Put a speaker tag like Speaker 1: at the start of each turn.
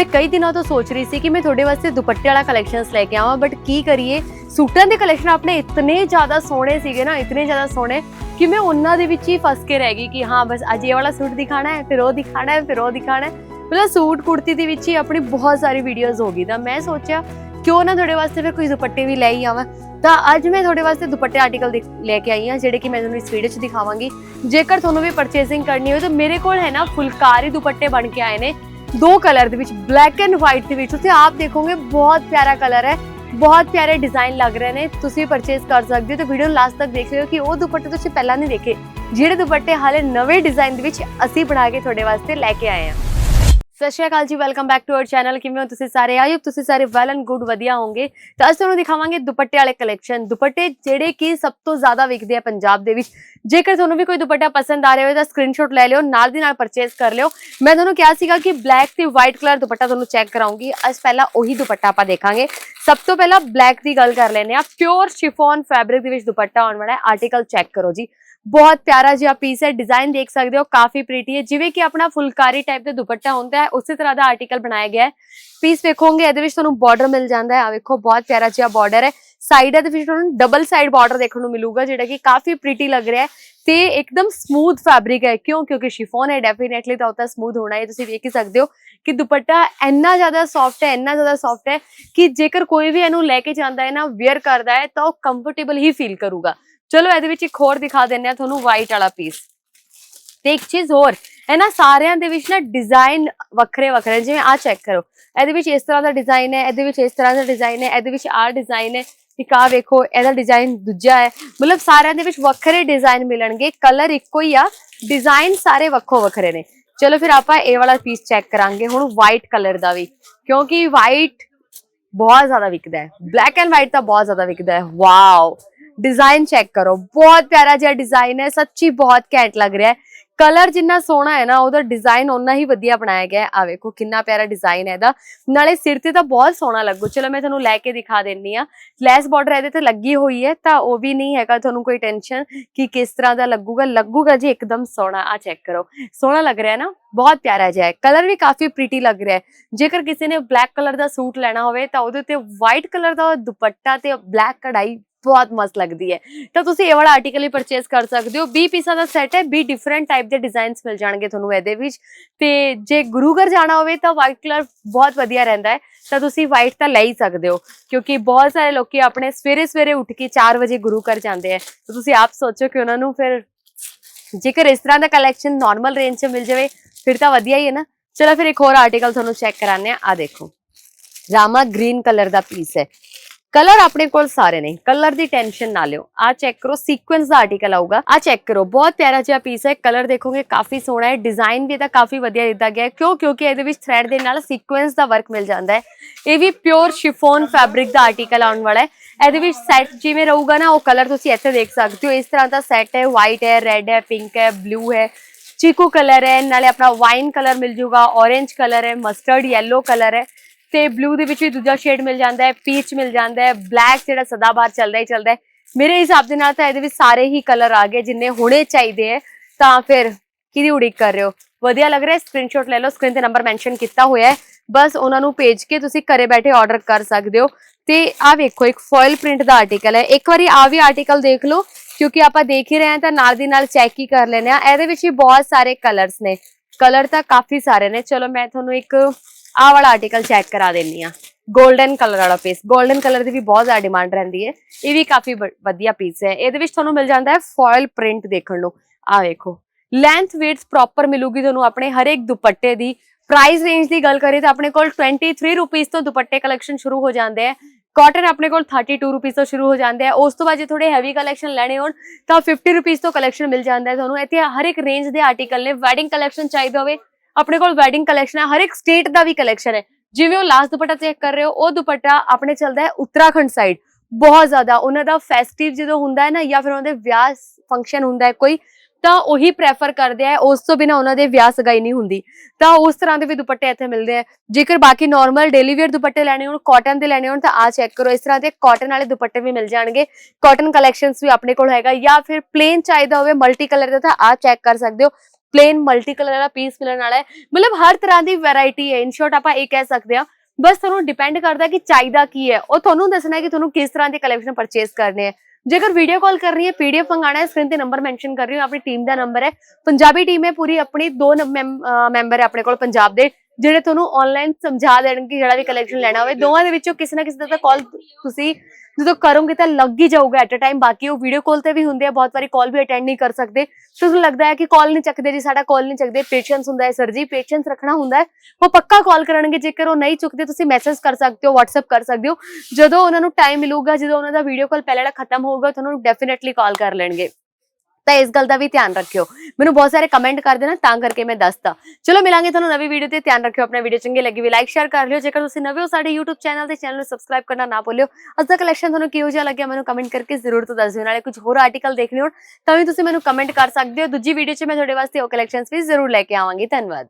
Speaker 1: ਮੈਂ ਕਈ ਦਿਨਾਂ ਤੋਂ ਸੋਚ ਰਹੀ ਸੀ ਕਿ ਮੈਂ ਤੁਹਾਡੇ ਵਾਸਤੇ ਦੁਪੱਟੇ ਵਾਲਾ ਕਲੈਕਸ਼ਨਸ ਲੈ ਕੇ ਆਵਾਂ ਬਟ ਕੀ ਕਰੀਏ? ਸੂਟਾਂ ਦੇ ਕਲੈਕਸ਼ਨ ਆਪਣੇ ਇਤਨੇ ਜ਼ਿਆਦਾ ਸੋਹਣੇ ਸੀਗੇ ਨਾ, ਇਤਨੇ ਜ਼ਿਆਦਾ ਸੋਹਣੇ ਕਿ ਮੈਂ ਉਹਨਾਂ ਦੇ ਵਿੱਚ ਹੀ ਫਸ ਕੇ ਰਹਿ ਗਈ ਕਿ ਹਾਂ, ਬਸ ਅੱਜ ਇਹ ਵਾਲਾ ਸੂਟ ਦਿਖਾਣਾ ਹੈ, ਫਿਰ ਉਹ ਦਿਖਾਣਾ ਹੈ, ਫਿਰ ਉਹ ਦਿਖਾਣਾ ਹੈ। ਮਤਲਬ ਸੂਟ ਕੁੜਤੀ ਦੇ ਵਿੱਚ ਹੀ ਆਪਣੀ ਬਹੁਤ ਸਾਰੀ ਵੀਡੀਓਜ਼ ਹੋ ਗਈ। ਤਾਂ ਮੈਂ ਸੋਚਿਆ, ਕਿਉਂ ਨਾ ਤੁਹਾਡੇ ਵਾਸਤੇ ਫਿਰ ਕੋਈ ਦੁਪੱਟੇ ਵੀ ਲੈ ਹੀ ਆਵਾਂ? ਤਾਂ ਅੱਜ ਮੈਂ ਤੁਹਾਡੇ ਵਾਸਤੇ ਦੁਪੱਟੇ ਆਰਟੀਕਲ ਲੈ ਕੇ ਆਈ ਹਾਂ, ਜਿਹੜੇ ਕਿ ਮੈਂ ਤੁਹਾਨੂੰ ਇਸ ਵੀਡੀਓ 'ਚ ਦਿਖਾਵਾਂਗੀ। ਜੇਕਰ ਤੁਹਾਨੂੰ ਵੀ ਪਰਚੇਸਿੰਗ ਕਰਨੀ ਹੋਵੇ ਤਾਂ ਮੇਰੇ ਕੋਲ ਹੈ ਨਾ ਫੁਲਕਾਰੀ ਦੁਪੱਟੇ ਬਣ ਕੇ ਆਏ ਨੇ। ਦੋ ਕਲਰ ਦੇ ਵਿੱਚ ਬਲੈਕ ਐਂਡ ਵਾਈਟ ਦੇ ਵਿੱਚ। ਤੁਸੀਂ ਆਪ ਦੇਖੋਗੇ, ਬਹੁਤ ਪਿਆਰਾ ਕਲਰ ਹੈ, ਬਹੁਤ ਪਿਆਰੇ ਡਿਜ਼ਾਈਨ ਲੱਗ ਰਹੇ ਨੇ। ਤੁਸੀਂ ਪਰਚੇਸ ਕਰ ਸਕਦੇ ਹੋ ਤੇ ਵੀਡੀਓ ਲਾਸਟ ਤੱਕ ਦੇਖ ਲਿਓ ਕਿ ਉਹ ਦੁਪੱਟੇ ਤੁਸੀਂ ਪਹਿਲਾਂ ਨਹੀਂ ਦੇਖੇ। ਜਿਹੜੇ ਦੁਪੱਟੇ ਹਾਲੇ ਨਵੇਂ ਡਿਜ਼ਾਈਨ ਦੇ ਵਿੱਚ ਅਸੀਂ ਬਣਾ ਕੇ ਤੁਹਾਡੇ ਵਾਸਤੇ ਲੈ ਕੇ ਆਏ ਹਾਂ। ਸਤਿ ਸ਼੍ਰੀ ਅਕਾਲ ਜੀ welcome back to our channel ਕਿਵੇਂ ਹੋ ਤੁਸੀਂ ਸਾਰੇ? ਆਈ ਤੁਸੀਂ ਸਾਰੇ ਵੈਲ ਐਂਡ ਗੁੱਡ ਵਧੀਆ ਹੋਵੋਗੇ। ਤਾਂ ਅੱਜ ਤੁਹਾਨੂੰ ਦਿਖਾਵਾਂਗੇ ਦੁਪੱਟੇ ਵਾਲੇ ਕਲੈਕਸ਼ਨ ਦੁਪੱਟੇ ਜਿਹੜੇ ਕਿ ਸਭ ਤੋਂ ਜ਼ਿਆਦਾ ਵਿਕਦੇ ਆ ਪੰਜਾਬ ਦੇ ਵਿੱਚ। ਜੇਕਰ ਤੁਹਾਨੂੰ ਵੀ ਕੋਈ ਦੁਪੱਟਾ ਪਸੰਦ ਆ ਰਿਹਾ ਹੋਵੇ ਤਾਂ ਸਕਰੀਨਸ਼ਾਟ ਲੈ ਲਿਓ, ਨਾਲ ਦੀ ਨਾਲ ਪਰਚੇਸ ਕਰ ਲਿਓ। ਮੈਂ ਤੁਹਾਨੂੰ ਕਿਹਾ ਸੀਗਾ ਕਿ ਬਲੈਕ ਤੇ ਵਾਈਟ ਕਲਰ ਦੁਪੱਟਾ ਤੁਹਾਨੂੰ ਚੈੱਕ ਕਰਾਉਂਗੀ। ਅੱਜ ਪਹਿਲਾਂ ਉਹੀ ਦੁਪੱਟਾ ਆਪਾਂ ਦੇਖਾਂਗੇ। ਸਭ ਤੋਂ ਪਹਿਲਾਂ ਬਲੈਕ ਦੀ ਗੱਲ ਕਰ ਲੈਨੇ ਆ ਪਿਓਰ ਸ਼ਿਫੋਨ ਫੈਬਰਿਕ ਦੇ ਵਿੱਚ ਦੁਪੱਟਾ ਆਉਣ ਵਾਲਾ ਹੈ। ਆਰਟੀਕਲ ਚੈੱਕ ਕਰੋ ਜੀ। ਬਹੁਤ ਪਿਆਰਾ ਜਿਹਾ ਪੀਸ ਹੈ ਡਿਜ਼ਾਈਨ ਦੇਖ ਸਕਦੇ ਹੋ, ਕਾਫੀ ਪ੍ਰੀਟੀ ਹੈ। ਜਿਵੇਂ ਕਿ ਆਪਣਾ ਫੁਲਕਾਰੀ ਟਾਈਪ ਦਾ ਦੁਪੱਟਾ ਹੁੰਦਾ ਹੈ, ਉਸੇ ਤਰ੍ਹਾਂ ਦਾ ਆਰਟੀਕਲ ਬਣਾਇਆ ਗਿਆ ਹੈ। ਪੀਸ ਵੇਖੋਗੇ, ਇਹਦੇ ਵਿੱਚ ਤੁਹਾਨੂੰ ਬਾਰਡਰ ਮਿਲ ਜਾਂਦਾ ਹੈ। ਆ ਵੇਖੋ, ਬਹੁਤ ਪਿਆਰਾ ਜਿਹਾ ਬਾਰਡਰ ਹੈ। ਸਾਈਡਾਂ ਦੇ ਵਿੱਚ ਤੁਹਾਨੂੰ ਡਬਲ ਸਾਈਡ ਬਾਰਡਰ ਦੇਖਣ ਨੂੰ ਮਿਲੂਗਾ, ਜਿਹੜਾ ਕਿ ਕਾਫੀ ਪ੍ਰੀਟੀ ਲੱਗ ਰਿਹਾ ਹੈ। ਤੇ ਇੱਕਦਮ ਸਮੂਥ ਫੈਬਰਿਕ ਹੈ। ਕਿਉਂ? ਕਿਉਂਕਿ ਸ਼ਿਫੋਨ ਹੈ ਡੈਫੀਨੇਟਲੀ ਤਾਂ ਉਤਾ ਸਮੂਥ ਹੋਣਾ ਹੈ ਤੁਸੀਂ ਵੇਖ ਹੀ ਸਕਦੇ ਹੋ ਕਿ ਦੁਪੱਟਾ ਇੰਨਾ ਜ਼ਿਆਦਾ ਸੌਫਟ ਹੈ, ਇੰਨਾ ਜ਼ਿਆਦਾ ਸੌਫਟ ਹੈ ਕਿ ਜੇਕਰ ਕੋਈ ਵੀ ਇਹਨੂੰ ਲੈ ਕੇ ਜਾਂਦਾ ਹੈ ਨਾ ਵੇਅਰ ਕਰਦਾ ਹੈ, ਤਾਂ ਉਹ ਕੰਫਰਟੇਬਲ ਹੀ ਫੀਲ ਕਰੂਗਾ। ਚਲੋ ਇਹਦੇ ਵਿੱਚ ਇੱਕ ਹੋਰ ਦਿਖਾ ਦਿੰਨੇ ਆ ਤੁਹਾਨੂੰ ਵਾਈਟ ਵਾਲਾ ਪੀਸ ਤੇ ਇੱਕ ਚੀਜ਼ ਹੋਰ ਇਹਨਾਂ ਸਾਰਿਆਂ ਦੇ ਵਿੱਚ ਨਾ ਡਿਜ਼ਾਈਨ ਵੱਖਰੇ ਵੱਖਰੇ ਜਿਵੇਂ ਆ ਚੈੱਕ ਕਰੋ। ਇਹਦੇ ਵਿੱਚ ਇਸ ਤਰ੍ਹਾਂ ਦਾ ਡਿਜ਼ਾਈਨ ਹੈ, ਇਹਦੇ ਵਿੱਚ ਇਸ ਤਰ੍ਹਾਂ ਦਾ ਡਿਜ਼ਾਈਨ ਹੈ, ਇਹਦੇ ਵਿੱਚ ਆਹ ਡਿਜ਼ਾਈਨ ਹੈ। ਇੱਕ ਆ ਵੇਖੋ, ਇਹਦਾ ਡਿਜ਼ਾਈਨ ਦੂਜਾ ਹੈ। ਮਤਲਬ ਸਾਰਿਆਂ ਦੇ ਵਿੱਚ ਵੱਖਰੇ ਡਿਜ਼ਾਈਨ ਮਿਲਣਗੇ ਕਲਰ ਇੱਕੋ ਹੀ ਆ ਡਿਜ਼ਾਈਨ ਸਾਰੇ ਵੱਖੋ ਵੱਖਰੇ ਨੇ। ਚਲੋ ਫਿਰ ਆਪਾਂ ਇਹ ਵਾਲਾ ਪੀਸ ਚੈੱਕ ਕਰਾਂਗੇ ਹੁਣ ਵਾਈਟ ਕਲਰ ਦਾ ਵੀ। ਕਿਉਂਕਿ ਵਾਈਟ ਬਹੁਤ ਜ਼ਿਆਦਾ ਵਿਕਦਾ ਹੈ। ਬਲੈਕ ਐਂਡ ਵਾਈਟ ਤਾਂ ਬਹੁਤ ਜ਼ਿਆਦਾ ਵਿਕਦਾ ਹੈ। ਵਾਓ ਡਿਜ਼ਾਈਨ ਚੈੱਕ ਕਰੋ। ਬਹੁਤ ਪਿਆਰਾ ਜਿਹਾ ਡਿਜ਼ਾਈਨ ਹੈ। ਸੱਚੀ ਬਹੁਤ ਘੈਂਟ ਲੱਗ ਰਿਹਾ ਹੈ। ਕਲਰ ਜਿੰਨਾ ਸੋਹਣਾ ਹੈ ਨਾ, ਉਹਦਾ ਡਿਜ਼ਾਈਨ ਓਨਾ ਹੀ ਵਧੀਆ ਬਣਾਇਆ ਗਿਆ ਆ ਵੇਖੋ, ਕਿੰਨਾ ਪਿਆਰਾ ਡਿਜ਼ਾਈਨ ਹੈ ਇਹਦਾ। ਨਾਲੇ ਸਿਰ ਤੇ ਤਾਂ ਬਹੁਤ ਸੋਹਣਾ ਲੱਗੂ। ਚਲੋ, ਮੈਂ ਤੁਹਾਨੂੰ ਲੈ ਕੇ ਦਿਖਾ ਦਿੰਨੀ ਆ ਲੈਸ ਬਾਰਡਰ ਇਹਦੇ ਤੇ ਲੱਗੀ ਹੋਈ ਹੈ, ਤਾਂ ਉਹ ਵੀ ਨਹੀਂ ਹੈਗਾ। ਤੁਹਾਨੂੰ ਕੋਈ ਟੈਨਸ਼ਨ ਕਿ ਕਿਸ ਤਰ੍ਹਾਂ ਦਾ ਲੱਗੂਗਾ। ਲੱਗੂਗਾ ਜੀ ਇੱਕਦਮ ਸੋਹਣਾ। ਆ ਚੈੱਕ ਕਰੋ। ਸੋਹਣਾ ਲੱਗ ਰਿਹਾ ਨਾ? ਬਹੁਤ ਪਿਆਰਾ ਜਿਹਾ ਹੈ। ਕਲਰ ਵੀ ਕਾਫੀ ਪ੍ਰੀਟੀ ਲੱਗ ਰਿਹਾ ਹੈ। ਜੇਕਰ ਕਿਸੇ ਨੇ ਬਲੈਕ ਕਲਰ ਦਾ ਸੂਟ ਲੈਣਾ ਹੋਵੇ, ਤਾਂ ਉਹਦੇ ਉੱਤੇ ਵਾਈਟ ਕਲਰ ਦਾ ਦੁਪੱਟਾ ਤੇ ਬਲੈਕ ਕਢਾਈ ਬਹੁਤ ਮਸਤ ਲੱਗਦੀ ਹੈ। ਤਾਂ ਤੁਸੀਂ ਇਹ ਵਾਲਾ ਆਰਟੀਕਲ ਹੀ ਪਰਚੇਸ ਕਰ ਸਕਦੇ ਹੋ। 20 ਪੀਸਾਂ ਦਾ ਸੈੱਟ ਹੈ। 20 ਡਿਫਰੈਂਟ ਟਾਈਪ ਦੇ ਡਿਜ਼ਾਈਨਸ ਮਿਲ ਜਾਣਗੇ ਤੁਹਾਨੂੰ ਇਹਦੇ ਵਿੱਚ। ਤੇ ਜੇ ਗੁਰੂਗਰ ਜਾਣਾ ਹੋਵੇ ਤਾਂ ਵਾਈਟ ਕਲਰ ਬਹੁਤ ਵਧੀਆ ਰਹਿੰਦਾ ਹੈ। ਤਾਂ ਤੁਸੀਂ ਵਾਈਟ ਤਾਂ ਲੈ ਹੀ ਸਕਦੇ ਹੋ। ਕਿਉਂਕਿ ਬਹੁਤ ਸਾਰੇ ਲੋਕੀ ਆਪਣੇ ਸਵੇਰੇ ਸਵੇਰੇ ਉੱਠ ਕੇ 4 ਵਜੇ ਗੁਰੂ ਘਰ ਜਾਂਦੇ ਆ ਤਾਂ ਤੁਸੀਂ ਆਪ ਸੋਚੋ ਕਿ ਉਹਨਾਂ ਨੂੰ ਫਿਰ ਜੇਕਰ ਇਸ ਤਰ੍ਹਾਂ ਦਾ ਕਲੈਕਸ਼ਨ ਨਾਰਮਲ ਰੇਂਜ 'ਚ ਮਿਲ ਜਾਵੇ, ਫਿਰ ਤਾਂ ਵਧੀਆ ਹੀ ਹੈ ਨਾ। ਚਲੋ ਫਿਰ ਇੱਕ ਹੋਰ ਆਰਟੀਕਲ ਤੁਹਾਨੂੰ ਚੈੱਕ ਕਰਾਉਂਦੇ ਆ ਆ ਦੇਖੋ। ਰਾਮਾ ਗ੍ਰੀਨ ਕਲਰ ਦਾ ਪੀਸ ਹੈ। ਕਲਰ ਆਪਣੇ ਕੋਲ ਸਾਰੇ ਨੇ। ਕਲਰ ਦੀ ਟੈਨਸ਼ਨ ਨਾ ਲਿਓ। ਆ ਚੈੱਕ ਕਰੋ ਸੀਕੁਐਂਸ ਦਾ ਆਰਟੀਕਲ ਆਊਗਾ। ਆ ਚੈੱਕ ਕਰੋ। ਬਹੁਤ ਪਿਆਰਾ ਜਿਹਾ ਪੀਸ ਹੈ। ਕਲਰ ਦੇਖੋਗੇ ਕਾਫੀ ਸੋਹਣਾ ਹੈ। ਡਿਜ਼ਾਈਨ ਵੀ ਇਹਦਾ ਕਾਫੀ ਵਧੀਆ ਦਿੱਤਾ ਗਿਆ ਕਿਉਂ? ਕਿਉਂਕਿ ਇਹਦੇ ਵਿੱਚ ਥ੍ਰੈਡ ਦੇ ਨਾਲ ਸੀਕੁਐਂਸ ਦਾ ਵਰਕ ਮਿਲ ਜਾਂਦਾ ਹੈ। ਇਹ ਵੀ ਪਿਓਰ ਸ਼ਿਫੋਨ ਫੈਬਰਿਕ ਦਾ ਆਰਟੀਕਲ ਆਉਣ ਵਾਲਾ ਹੈ। ਇਹਦੇ ਵਿੱਚ ਸੈਟ ਜਿਵੇਂ ਰਹੂਗਾ ਨਾ, ਉਹ ਕਲਰ ਤੁਸੀਂ ਇੱਥੇ ਦੇਖ ਸਕਦੇ ਹੋ। ਇਸ ਤਰ੍ਹਾਂ ਦਾ ਸੈਟ ਹੈ। ਵਾਈਟ ਹੈ ਰੈੱਡ ਹੈ ਪਿੰਕ ਹੈ ਬਲੂ ਹੈ। ਚੀਕੂ ਕਲਰ ਹੈ। ਨਾਲੇ ਆਪਣਾ ਵਾਈਨ ਕਲਰ ਮਿਲ ਜੂਗਾ। Orange ਕਲਰ ਹੈ। ਮਸਟਰਡ yellow ਕਲਰ ਹੈ। ਤੇ ਬਲੂ ਦੇ ਵਿੱਚ ਵੀ ਦੂਜਾ ਸ਼ੇਡ ਮਿਲ ਜਾਂਦਾ ਹੈ ਪੀਚ ਮਿਲ ਜਾਂਦਾ ਹੈ ਬਲੈਕ ਜਿਹੜਾ ਸਦਾਬਾਰ ਚੱਲਦਾ ਹੀ ਚੱਲਦਾ ਹੈ। ਮੇਰੇ ਹਿਸਾਬ ਦੇ ਨਾਲ ਤਾਂ ਇਹਦੇ ਵਿੱਚ ਸਾਰੇ ਹੀ ਕਲਰ ਆ ਗਏ ਜਿੰਨੇ ਹੋਣੇ ਚਾਹੀਦੇ ਹੈ। ਤਾਂ ਫਿਰ ਕਿਹਦੀ ਉਡੀਕ ਕਰ ਰਹੇ ਹੋ? ਵਧੀਆ ਲੱਗ ਰਿਹਾ ਹੈ? ਸਕਰੀਨਸ਼ਾਟ ਲੈ ਲਓ ਸਕਰੀਨ ਤੇ ਨੰਬਰ ਮੈਂਸ਼ਨ ਕੀਤਾ ਹੋਇਆ ਹੈ। ਬਸ ਉਹਨਾਂ ਨੂੰ ਭੇਜ ਕੇ ਤੁਸੀਂ ਘਰੇ ਬੈਠੇ ਆਰਡਰ ਕਰ ਸਕਦੇ ਹੋ। ਤੇ ਆ ਵੇਖੋ, ਇੱਕ ਫੋਇਲ ਪ੍ਰਿੰਟ ਦਾ ਆਰਟੀਕਲ ਹੈ। ਇੱਕ ਵਾਰੀ ਆ ਵੀ ਆਰਟੀਕਲ ਦੇਖ ਲਓ, ਕਿਉਂਕਿ ਆਪਾਂ ਦੇਖ ਹੀ ਰਹੇ ਹਾਂ ਤਾਂ ਨਾਲ ਦੀ ਨਾਲ ਚੈੱਕ ਹੀ ਕਰ ਲੈਨੇ ਆ ਇਹਦੇ ਵਿੱਚ ਵੀ ਬਹੁਤ ਸਾਰੇ ਕਲਰਸ ਨੇ। ਕਲਰ ਤਾਂ ਕਾਫੀ ਸਾਰੇ ਨੇ। ਚਲੋ, ਮੈਂ ਤੁਹਾਨੂੰ ਇੱਕ ਆਹ ਵਾਲਾ ਆਰਟੀਕਲ ਚੈੱਕ ਕਰਾ ਦਿੰਨੀ ਆ 골ਡਨ ਕਲਰ ਵਾਲਾ ਪੀਸ 골ਡਨ ਕਲਰ ਦੀ ਵੀ ਬਹੁਤ ਜ਼ਿਆਦਾ ਡਿਮਾਂਡ ਰਹਿੰਦੀ ਹੈ। ਇਹ ਵੀ ਕਾਫੀ ਵ- ਵਧੀਆ ਪੀਸ ਹੈ। ਇਹਦੇ ਵਿੱਚ ਤੁਹਾਨੂੰ ਮਿਲ ਜਾਂਦਾ ਹੈ ਫੋਇਲ ਪ੍ਰਿੰਟ ਦੇਖਣ ਨੂੰ। ਆ ਵੇਖੋ। ਲੈਂਥ weights ਪ੍ਰੋਪਰ ਮਿਲੂਗੀ ਤੁਹਾਨੂੰ ਆਪਣੇ ਹਰ ਇੱਕ ਦੁਪੱਟੇ ਦੀ। ਪ੍ਰਾਈਸ ਰੇਂਜ ਦੀ ਗੱਲ ਕਰੀਏ ਤਾਂ ਆਪਣੇ ਕੋਲ 23 ਰੁਪੀਸ ਤੋਂ ਦੁਪੱਟੇ ਕਲੈਕਸ਼ਨ ਸ਼ੁਰੂ ਹੋ ਜਾਂਦੇ ਆ ਕਾਟਨ ਆਪਣੇ ਕੋਲ 32 ਰੁਪੀਸ ਤੋਂ ਸ਼ੁਰੂ ਹੋ ਜਾਂਦੇ ਆ ਉਸ ਤੋਂ ਬਾਅਦ ਜੇ ਥੋੜੇ ਹੈਵੀ ਕਲੈਕਸ਼ਨ ਲੈਣੇ ਹੋਣ ਤਾਂ 50 ਰੁਪੀਸ ਤੋਂ ਕਲੈਕਸ਼ਨ ਮਿਲ ਜਾਂਦਾ ਹੈ ਤੁਹਾਨੂੰ। ਇੱਥੇ ਹਰ ਇੱਕ ਰੇਂਜ ਦੇ ਆਰਟੀਕਲ ਨੇ। ਵੈਡਿੰਗ ਕਲੈਕਸ਼ਨ ਚਾਹੀਦਾ ਹੋਵੇ ਆਪਣੇ ਕੋਲ ਵੈਡਿੰਗ ਕਲੈਕਸ਼ਨ ਹੈ, ਹਰ ਇੱਕ ਸਟੇਟ ਦਾ ਵੀ ਕਲੈਕਸ਼ਨ ਹੈ। ਜਿਵੇਂ ਉਹ ਲਾਸਟ ਦੁਪੱਟਾ ਚੈੱਕ ਕਰ ਰਹੇ ਹੋ, ਉਹ ਦੁਪੱਟਾ ਆਪਣੇ ਚੱਲਦਾ ਹੈ ਉੱਤਰਾਖੰਡ ਸਾਈਡ ਬਹੁਤ ਜ਼ਿਆਦਾ, ਉਹਨਾਂ ਦਾ ਫੈਸਟਿਵ ਜਦੋਂ ਹੁੰਦਾ ਹੈ ਨਾ, ਜਾਂ ਫਿਰ ਉਹਨਾਂ ਦੇ ਵਿਆਹ ਫੰਕਸ਼ਨ ਹੁੰਦਾ ਹੈ ਕੋਈ, ਤਾਂ ਉਹੀ ਪ੍ਰੈਫਰ ਕਰਦੇ ਆ, ਉਸ ਤੋਂ ਬਿਨਾ ਉਹਨਾਂ ਦੇ ਵਿਆਹ ਸਗਾਈ ਨਹੀਂ ਹੁੰਦੀ। ਤਾਂ ਉਸ ਤਰ੍ਹਾਂ ਦੇ ਵੀ ਦੁਪੱਟੇ ਇੱਥੇ ਮਿਲਦੇ ਆ। ਜੇਕਰ ਬਾਕੀ ਨਾਰਮਲ ਡੇਲੀ ਵੇਅਰ ਦੁਪੱਟੇ ਲੈਣੇ ਹੋਣ ਕਾਟਨ ਦੇ ਲੈਣੇ ਹੋਣ, ਤਾਂ ਆ ਚੈੱਕ ਕਰੋ, ਇਸ ਤਰ੍ਹਾਂ ਦੇ ਕਾਟਨ ਵਾਲੇ ਦੁਪੱਟੇ ਵੀ ਮਿਲ ਜਾਣਗੇ। ਕਾਟਨ ਕਲੈਕਸ਼ਨਸ ਵੀ ਆਪਣੇ ਕੋਲ ਹੈਗਾ, ਜਾਂ ਫਿਰ ਪਲੇਨ ਚਾਹੀਦਾ ਹੋਵੇ ਮਲਟੀ ਕਲਰ ਦਾ, ਤਾਂ ਆ ਚੈੱਕ ਕਰ ਸਕਦੇ ਹੋ। ਪਲੇਨ ਮਲਟੀ ਕਲਰ ਵਾਲਾ ਪੀਸ ਮਿਲਣ ਵਾਲਾ ਹੈ। ਮਤਲਬ ਹਰ ਤਰ੍ਹਾਂ ਦੀ ਵੈਰਾਈਟੀ ਹੈ। ਇਨ ਸ਼ਾਰਟ ਆਪਾਂ ਇਹ ਕਹਿ ਸਕਦੇ ਹਾਂ। ਬਸ ਤੁਹਾਨੂੰ ਡਿਪੈਂਡ ਕਰਦਾ ਕਿ ਚਾਹੀਦਾ ਕੀ ਹੈ। ਉਹ ਤੁਹਾਨੂੰ ਦੱਸਣਾ ਹੈ ਕਿ ਤੁਹਾਨੂੰ ਕਿਸ ਤਰ੍ਹਾਂ ਦੇ ਕਲੈਕਸ਼ਨ ਪਰਚੇਸ ਕਰਨੇ ਹੈ। ਜੇਕਰ ਵੀਡੀਓ ਕਾਲ ਕਰਨੀ ਹੈ ਪੀਡੀਐਫ ਮੰਗਾਣਾ ਹੈ ਸਕਰੀਨ ਤੇ ਨੰਬਰ ਮੈਂਸ਼ਨ ਕਰ ਰਹੀ ਹਾਂ, ਆਪਣੀ ਟੀਮ ਦਾ ਨੰਬਰ ਹੈ। ਪੰਜਾਬੀ ਟੀਮ ਹੈ, ਪੂਰੀ ਆਪਣੀ ਦੋ ਮੈਂਬਰ ਹੈ ਆਪਣੇ ਕੋਲ ਪੰਜਾਬ ਦੇ, ਜਿਹੜੇ ਤੁਹਾਨੂੰ ਆਨਲਾਈਨ ਸਮਝਾ ਦੇਣਗੇ ਕਿ ਜਿਹੜਾ ਵੀ ਕਲੈਕਸ਼ਨ ਲੈਣਾ ਹੋਵੇ। ਦੋਵਾਂ ਦੇ ਵਿੱਚੋਂ ਕਿਸੇ ਨਾ ਕਿਸੇ ਦਾ ਤਾਂ ਕਾਲ ਤੁਸੀਂ ਜਦੋਂ ਕਰੋਗੇ ਤਾਂ ਲੱਗ ਹੀ ਜਾਊਗਾ ਐਟ ਅ ਟਾਈਮ ਬਾਕੀ ਉਹ ਵੀਡੀਓ ਕਾਲ ਤੇ ਵੀ ਹੁੰਦੇ ਆ, ਬਹੁਤ ਵਾਰੀ ਕਾਲ ਵੀ ਅਟੈਂਡ ਨਹੀਂ ਕਰ ਸਕਦੇ। ਤੁਹਾਨੂੰ ਲੱਗਦਾ ਹੈ ਕਿ ਕਾਲ ਨਹੀਂ ਚੱਕਦੇ ਜੀ, ਸਾਡਾ ਕਾਲ ਨਹੀਂ ਚੱਕਦੇ। ਪੇਸ਼ੈਂਸ ਹੁੰਦਾ ਹੈ ਸਰ ਜੀ ਪੇਸ਼ੈਂਸ ਰੱਖਣਾ ਹੁੰਦਾ ਹੈ। ਉਹ ਪੱਕਾ ਕਾਲ ਕਰਨਗੇ, ਜੇਕਰ ਉਹ ਨਹੀਂ ਚੁੱਕਦੇ, ਤੁਸੀਂ ਮੈਸੇਜ ਕਰ ਸਕਦੇ ਹੋ, WhatsApp ਕਰ ਸਕਦੇ ਹੋ। ਜਦੋਂ ਉਹਨਾਂ ਨੂੰ ਟਾਈਮ ਮਿਲੂਗਾ, ਜਦੋਂ ਉਹਨਾਂ ਦਾ ਵੀਡੀਓ ਕਾਲ ਪਹਿਲਾਂ ਵਾਲਾ ਖਤਮ ਹੋਊਗਾ ਤੁਹਾਨੂੰ ਡੈਫੀਨਿਟਲੀ ਕਾਲ ਕਰ ਲੈਣਗੇ। ਤਾਂ ਇਸ ਗੱਲ ਦਾ ਵੀ ਧਿਆਨ ਰੱਖਿਓ। ਮੈਨੂੰ ਬਹੁਤ ਸਾਰੇ ਕਮੈਂਟ ਕਰਦੇ ਨਾ, ਤਾਂ ਕਰਕੇ ਮੈਂ ਦੱਸਦਾ ਚਲੋ, ਮਿਲਾਂਗੇ ਤੁਹਾਨੂੰ ਨਵੀਂ ਵੀਡੀਓ ਤੇ। ਧਿਆਨ ਰੱਖਿਓ, ਆਪਣਾ ਵੀਡੀਓ ਚੰਗੀ ਲੱਗੀ ਵੀ ਲਾਈਕ ਸ਼ੇਅਰ ਕਰ ਲਿਓ। ਜੇਕਰ ਤੁਸੀਂ ਨਵੇਂ ਹੋ ਸਾਡੇ YouTube ਚੈਨਲ ਤੇ ਚੈਨਲ ਨੂੰ ਸਬਸਕ੍ਰਾਈਬ ਕਰਨਾ ਨਾ ਭੁੱਲਿਓ। ਅੱਜ ਦਾ ਕਲੈਕਸ਼ਨ ਤੁਹਾਨੂੰ ਕਿਹੋ ਜਿਹਾ ਲੱਗਿਆ, ਮੈਨੂੰ ਕਮੈਂਟ ਕਰਕੇ ਜ਼ਰੂਰ ਤੋਂ ਦੱਸ ਦਿਓ ਨਾਲੇ ਕੁਝ ਹੋਰ ਆਰਟੀਕਲ ਦੇਖਣੇ ਹੋਣ, ਤਾਂ ਵੀ ਤੁਸੀਂ ਮੈਨੂੰ ਕਮੈਂਟ ਕਰ ਸਕਦੇ ਹੋ। ਦੂਜੀ ਵੀਡੀਓ 'ਚ ਮੈਂ ਤੁਹਾਡੇ ਵਾਸਤੇ ਉਹ ਕਲੈਕਸ਼ਨਸ ਵੀ ਜ਼ਰੂਰ ਲੈ ਕੇ ਆਵਾਂਗੀ। ਧੰਨਵਾਦ।